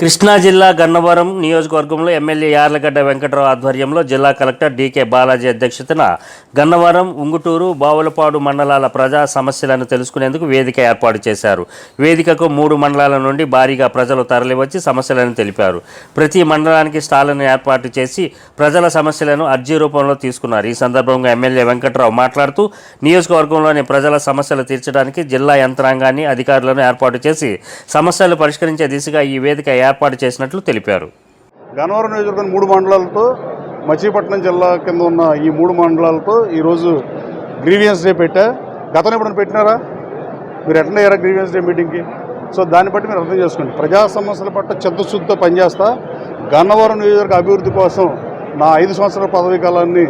కృష్ణా జిల్లా గన్నవరం నియోజకవర్గంలో ఎమ్మెల్యే యార్లగడ్డ వెంకటరావు ఆధ్వర్యంలో జిల్లా కలెక్టర్ డీకే బాలాజీ అధ్యక్షతన గన్నవరం ఉంగుటూరు బావులపాడు మండలాల ప్రజా సమస్యలను తెలుసుకునేందుకు వేదిక ఏర్పాటు చేశారు. వేదికకు మూడు మండలాల నుండి భారీగా ప్రజలు తరలివచ్చి సమస్యలను తెలిపారు. ప్రతి మండలానికి స్టాళ్ళను ఏర్పాటు చేసి ప్రజల సమస్యలను అర్జీ రూపంలో తీసుకున్నారు. ఈ సందర్భంగా ఎమ్మెల్యే వెంకటరావు మాట్లాడుతూ నియోజకవర్గంలోని ప్రజల సమస్యలు తీర్చడానికి జిల్లా యంత్రాంగాన్ని అధికారులను ఏర్పాటు చేసి సమస్యలు పరిష్కరించే దిశగా ఈ వేదిక ఏర్పాటు చేసినట్లు తెలిపారు. గన్నవరం నియోజకవర్గం మూడు మండలాలతో మచిలీపట్నం జిల్లా కింద ఉన్న ఈ మూడు మండలాలతో ఈరోజు గ్రీవియన్స్ డే పెట్టా. గతంలో ఎప్పుడైనా పెట్టినారా? మీరు అటెండ్ అయ్యారా గ్రీవియన్స్ డే మీటింగ్కి? సో దాన్ని బట్టి మీరు అర్థం చేసుకోండి. ప్రజా సమస్యల పట్ల చిత్తశుద్ధితో పనిచేస్తా. గన్నవరం నియోజకవర్గ అభివృద్ధి కోసం నా ఐదు సంవత్సరాల పదవీ కాలాన్ని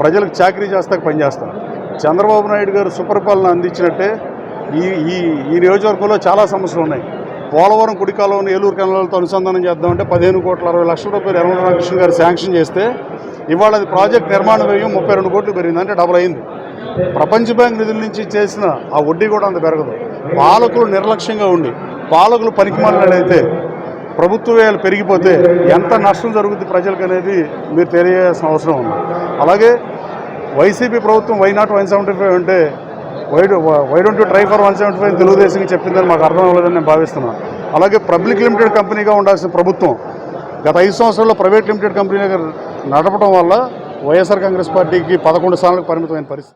ప్రజలకు చాకరీ చేస్తాక పనిచేస్తాను చంద్రబాబు నాయుడు గారు సుపరిపాలన అందించినట్టే ఈ ఈ ఈ నియోజకవర్గంలో చాలా సమస్యలు ఉన్నాయి. పోలవరం కుడికాలను ఏలూరు కెనాలతో అనుసంధానం చేద్దామంటే పదిహేను కోట్ల అరవై లక్షల రూపాయలు యనమల రామకృష్ణ గారు శాంక్షన్ చేస్తే ఇవాళ అది ప్రాజెక్ట్ నిర్మాణ వ్యయం ముప్పై రెండు కోట్లు పెరిగింది అంటే డబుల్ అయింది. ప్రపంచ బ్యాంక్ నిధుల నుంచి చేసిన ఆ వడ్డీ కూడా అంత పెరగదు. పాలకులు నిర్లక్ష్యంగా ఉండి పాలకులు పనికిమాలినట్లయితే ప్రభుత్వ వ్యయాలు పెరిగిపోతే ఎంత నష్టం జరుగుతుంది ప్రజలకు అనేది మీరు తెలియాల్సిన అవసరం ఉంది. అలాగే వైసీపీ ప్రభుత్వం why not one seventy five అంటే why why don't you try for one seventy five తెలుగుదేశంకి చెప్పిందని మాకు అర్థం అవ్వలేదని నేను భావిస్తున్నాను అలాగే పబ్లిక్ లిమిటెడ్ కంపెనీగా ఉండాల్సిన ప్రభుత్వం గత ఐదు సంవత్సరాల్లో ప్రైవేట్ లిమిటెడ్ కంపెనీగా నడపడం వల్ల వైఎస్ఆర్ కాంగ్రెస్ పార్టీకి పదకొండు స్థానాలకు పరిమితమైన పరిస్థితి.